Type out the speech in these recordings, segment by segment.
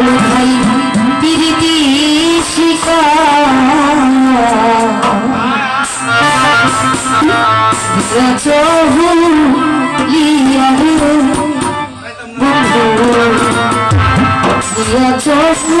বলি ভাই পিরিতি শিকা চহু লিয়া চহু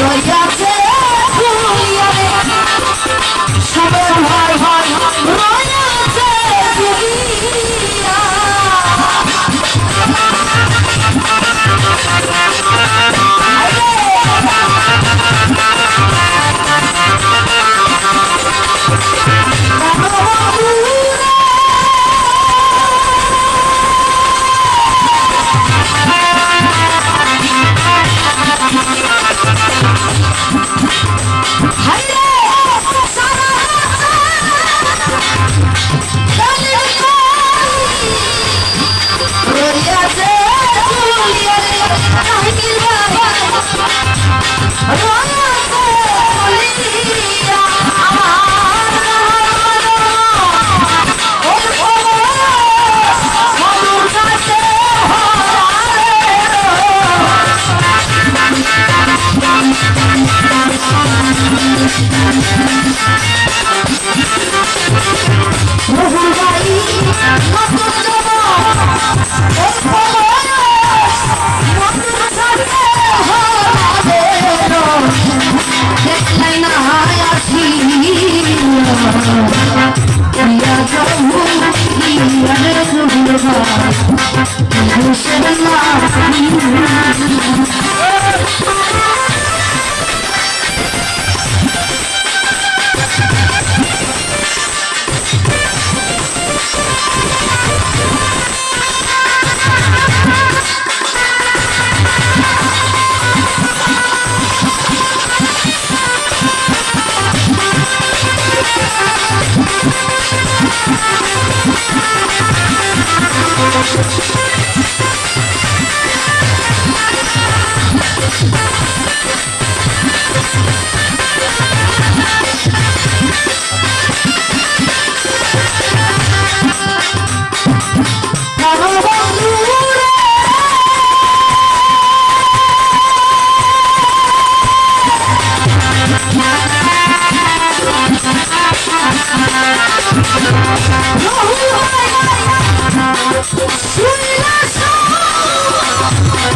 Royale.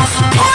Oh.